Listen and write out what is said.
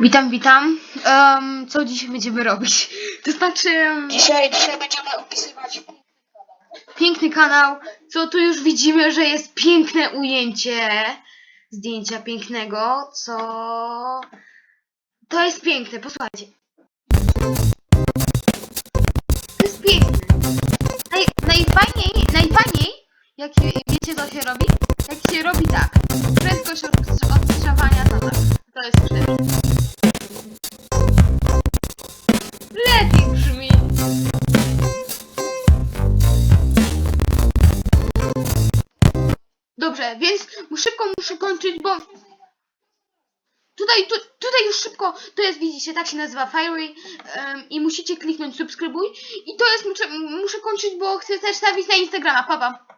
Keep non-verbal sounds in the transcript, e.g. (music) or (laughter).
Witam, witam. Em, co dzisiaj będziemy robić? (laughs) To znaczy, Dzisiaj, dzisiaj będziemy opisywać piękny kanał. Co tu już widzimy, że jest piękne ujęcie zdjęcia pięknego, co... To jest piękne, posłuchajcie. To jest piękne. Naj, najfajniej, najfajniej, jak wiecie co się robi? Jak się robi tak. Prędkość od- odgrzewania to tak. To jest 4. Dobrze, więc szybko muszę kończyć, bo tutaj, tu, tutaj już szybko, to jest, widzicie, tak się nazywa Fiery em, i musicie kliknąć subskrybuj i to jest, muszę, muszę kończyć, bo chcę też stawić na Instagrama, papa.